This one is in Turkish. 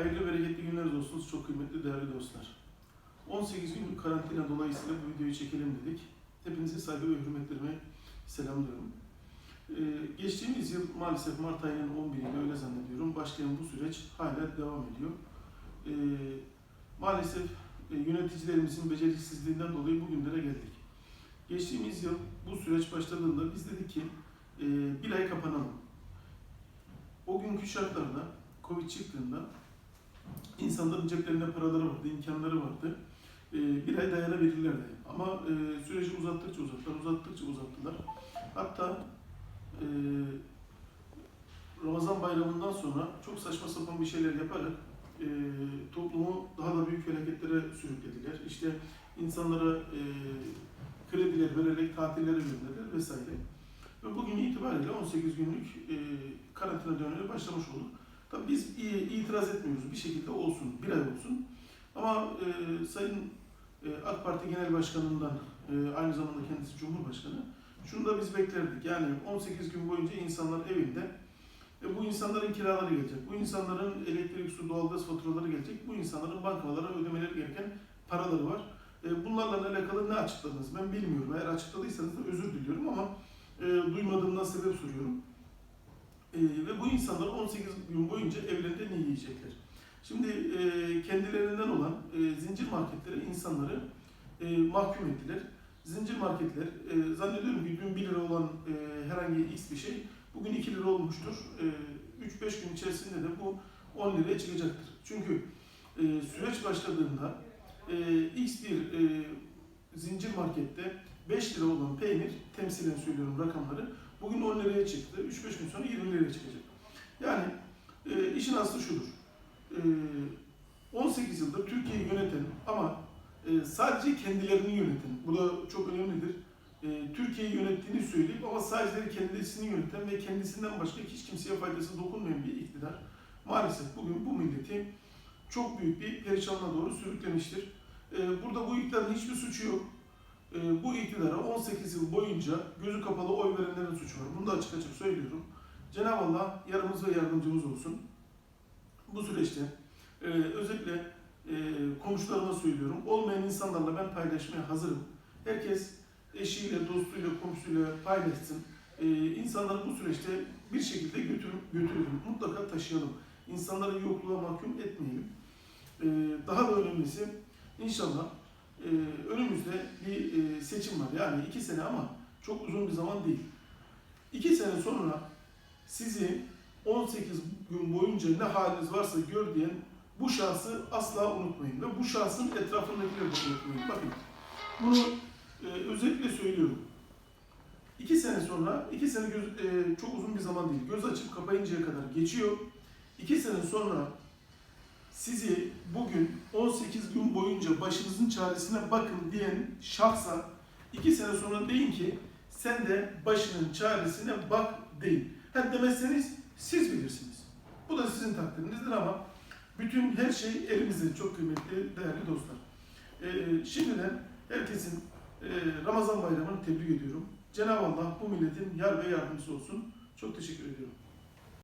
Hayırlı bereketli günler olsun çok kıymetli değerli dostlar. 18 günlük karantina dolayısıyla bu videoyu çekelim dedik. Hepinize saygı ve hürmetlerimi selamlıyorum. Ee, geçtiğimiz yıl maalesef Mart ayının 11'inde öyle zannediyorum başlayan bu süreç hala devam ediyor. Ee, maalesef e, yöneticilerimizin beceriksizliğinden dolayı bugünlere geldik. Geçtiğimiz yıl bu süreç başladığında biz dedik ki e, bir ay kapanalım. O günkü şartlarda Covid çıktığında insanların ceplerinde paraları vardı, imkanları vardı. E, bir ay dayanabilirlerdi. Ama e, süreci uzattıkça uzattılar, uzattıkça uzattılar. Hatta e, Ramazan bayramından sonra çok saçma sapan bir şeyler yaparak e, toplumu daha da büyük felaketlere sürüklediler. İşte insanlara e, krediler vererek tatillere gönderdiler vesaire. Ve bugün itibariyle 18 günlük karantina dönemine başlamış olduk. Tabii biz itiraz etmiyoruz. Bir şekilde olsun, bir ay olsun. Ama e, Sayın e, AK Parti Genel Başkanı'ndan, e, aynı zamanda kendisi Cumhurbaşkanı, şunu da biz beklerdik. Yani 18 gün boyunca insanlar evinde, e, bu insanların kiraları gelecek, bu insanların elektrik, su, doğalgaz faturaları gelecek, bu insanların bankalara ödemeleri gereken paraları var. E, bunlarla alakalı ne açıkladınız ben bilmiyorum. Eğer açıkladıysanız da özür diliyorum ama e, duymadığımdan sebep soruyorum. İnsanlar 18 gün boyunca evlerinde ne yiyecekler? Şimdi e, kendilerinden olan e, zincir marketlere insanları e, mahkum ettiler. Zincir marketler, e, zannediyorum ki dün 1 lira olan e, herhangi x bir şey bugün 2 lira olmuştur. E, 3-5 gün içerisinde de bu 10 liraya çıkacaktır. Çünkü e, süreç başladığında e, x bir e, zincir markette 5 lira olan peynir, temsilen söylüyorum rakamları, bugün 10 liraya çıktı. 3-5 gün sonra 20 liraya çıkacak. Yani e, işin aslı şudur. E, 18 yıldır Türkiye'yi yöneten ama e, sadece kendilerini yöneten, bu da çok önemlidir. E, Türkiye'yi yönettiğini söyleyip ama sadece kendisini yöneten ve kendisinden başka hiç kimseye faydası dokunmayan bir iktidar maalesef bugün bu milleti çok büyük bir perişanlığa doğru sürüklemiştir. E, burada bu iktidarın hiçbir suçu yok. E, bu iktidara 18 yıl boyunca gözü kapalı oy verenlerin suçu var. Bunu da açık açık söylüyorum. Cenab-ı Allah yarımız ve yardımcımız olsun. Bu süreçte e, özellikle e, komşularıma söylüyorum. Olmayan insanlarla ben paylaşmaya hazırım. Herkes eşiyle, dostuyla, komşusuyla paylaşsın. E, insanları bu süreçte bir şekilde götür, götürelim. Mutlaka taşıyalım. İnsanları yokluğa mahkum etmeyelim. E, daha da önemlisi inşallah e, önümüzde bir e, seçim var. Yani iki sene ama çok uzun bir zaman değil. İki sene sonra sizi 18 gün boyunca ne haliniz varsa gör diyen bu şahsı asla unutmayın. Ve bu şahsın etrafındakileri de unutmayın. Bakın bunu e, özellikle söylüyorum. İki sene sonra, iki sene göz, e, çok uzun bir zaman değil. Göz açıp kapayıncaya kadar geçiyor. İki sene sonra sizi bugün 18 gün boyunca başınızın çaresine bakın diyen şahsa iki sene sonra deyin ki sen de başının çaresine bak deyin. Ha demezseniz siz bilirsiniz. Bu da sizin takdirinizdir ama bütün her şey elimizde çok kıymetli değerli dostlar. Ee, şimdiden herkesin e, Ramazan bayramını tebrik ediyorum. Cenab-ı Allah bu milletin yar ve yardımcısı olsun. Çok teşekkür ediyorum.